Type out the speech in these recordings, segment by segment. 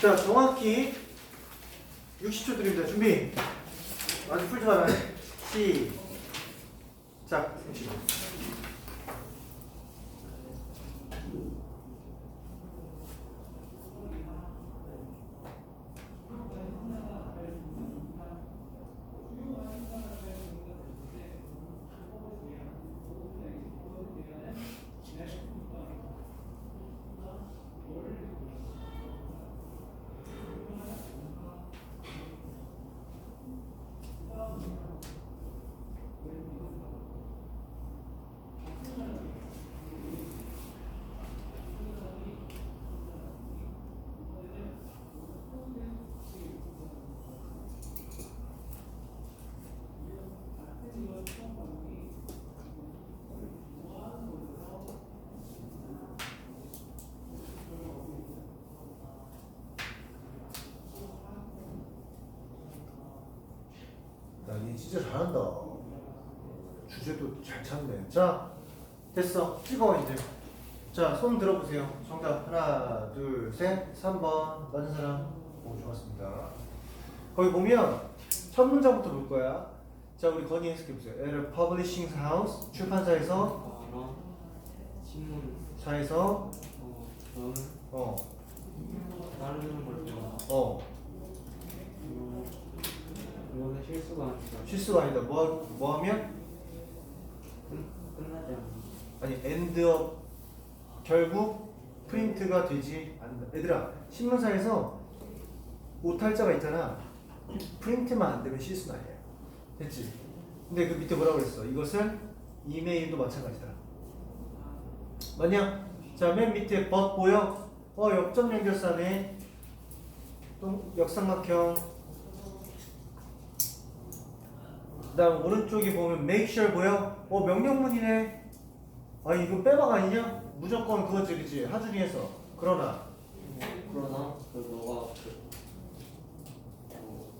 자, 정확히 60초 드립니다. 준비. 아직 풀지 마라. 시작. 30초. 야, 진짜 잘한다. 주제도 잘 찾네. 자, 됐어. 찍어, 이제. 자, 손 들어보세요. 정답. 하나, 둘, 셋. 3번. 맞은 사람. 오, 좋았습니다. 거기 보면 첫 문장부터 볼 거야. 자, 우리 건이 해석해 보세요. At a publishing house. 출판사에서, 신문 사에서, 어, 어, 따르는 걸 때마다 어. 실수가 아니라 실수가 아니다. 뭐, 뭐 하면? 끝, 끝나지 않는 아니 엔드업 결국 프린트가 되지 않는다. 얘들아 신문사에서 오탈자가 있잖아. 프린트만 안 되면 실수는 아니야. 됐지? 근데 그 밑에 뭐라고 그랬어? 이것을 이메일도 마찬가지다. 맞냐? 자맨 밑에 but 보여? 어 역점 연결사네. 또 역삼각형. 그 다음 오른쪽에 보면 make sure 보여? 어 명령문이네. 아 이거 빼박 아니냐? 무조건 그거지 그치? 하준이에서. 그러나. 그러나? 그 너가 그 어,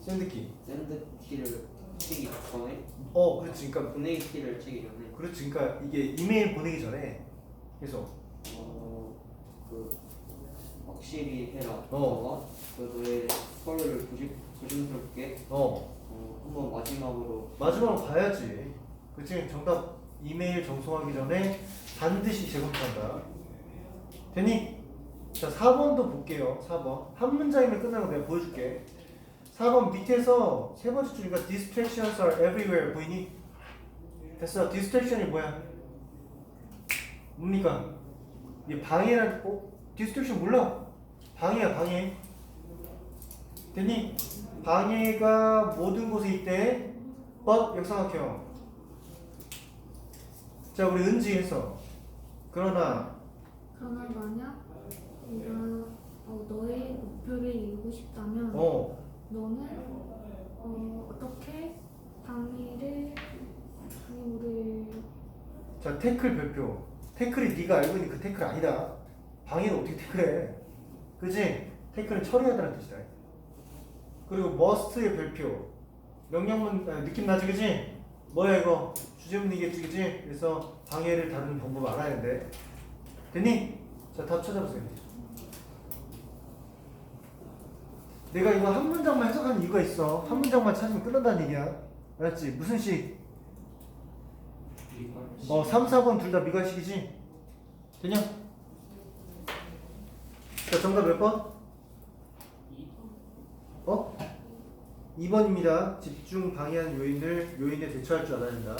샌드키. 샌드 키를 치기 전에? 어 그렇지. 그러니까 보내기 키를 치기 전에? 그렇지. 그러니까 이게 이메일 보내기 전에 계속. 어그 확실히 해라. 어. 너가? 그 너의 서류를 조심, 조심스럽게? 어 어, 한번 마지막으로 마지막으로 봐야지 그치 정답 이메일 전송하기 전에 반드시 재검토한다 되니? 자 4번도 볼게요 4번 한 문장이면 끝나는 거 내가 보여줄게 4번 밑에서 세 번째 줄이니까 distractions are everywhere 보이니? 됐어 distraction이 뭐야? 뭡니까? 이 방해란 어? distraction 몰라? 방해야 방해 됐니? 방해가 모든 곳에 있대. but 역삼각형 자 우리 은지에서. 그러나. 그러나 만약 네가 어, 너의 목표를 이루고 싶다면 어. 너는 어, 어떻게 방해를 방해를 자 태클 별표. 태클이 네가 알고 있는 그 태클 아니다. 방해를 어떻게 태클해? 그지? 태클은 처리하다는 뜻이다 그리고 must의 별표. 명령문 아, 느낌 나지 그지? 뭐야 이거? 주제문이겠지 그지? 그래서 방해를 다루는 방법 알아야 돼. 됐니? 자답 찾아보세요. 내가 이거 한 문장만 해석하는 이유가 있어. 한 문장만 찾으면 끝난다는 얘기야. 알았지? 무슨 식? 어, 3, 4번 둘 다 미관식이지? 되냐? 자, 정답 몇 번? 어? 2번입니다. 집중 방해하는 요인을 요인에 대처할 줄 알아야 된다.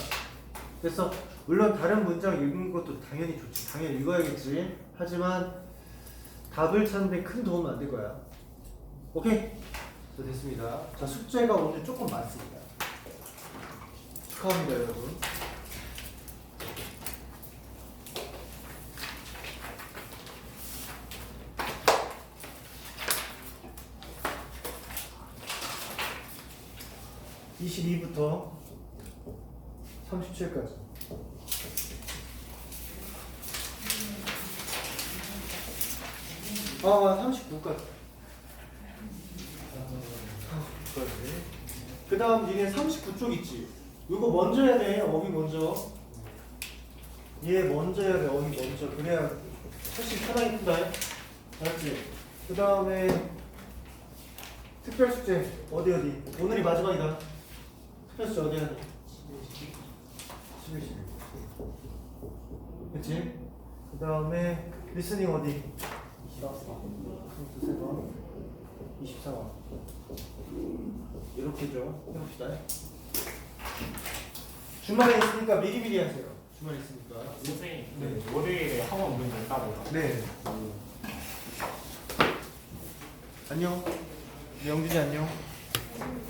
그래서 물론 다른 문장 읽는 것도 당연히 좋지. 당연히 읽어야겠지. 하지만 답을 찾는데 큰 도움은 안 될 거야. 오케이? 자, 됐습니다. 자, 숙제가 오늘 조금 많습니다. 축하합니다, 여러분. (22부터) (37까지) 아 (39까지) 그 다음 니네 39쪽 있지. 이거 먼저 해야 돼 어휘 먼저. 얘 먼저 해야 돼 어휘 먼저. 그래야 훨씬 편하게 푼다. 알았지? 그 다음에 특별 숙제. 어디 어디? 오늘이 마지막이다 숙제 어디 하니 11, 11 그치? 그 다음에 리스닝 어디? 23번 24번. 이렇게죠 해봅시다. 주말에 있으니까 미리미리 하세요. 주말에 있으니까. 선생님 네. 월요일에 학원 문 연다고 네. 안녕. 네, 영준이 안녕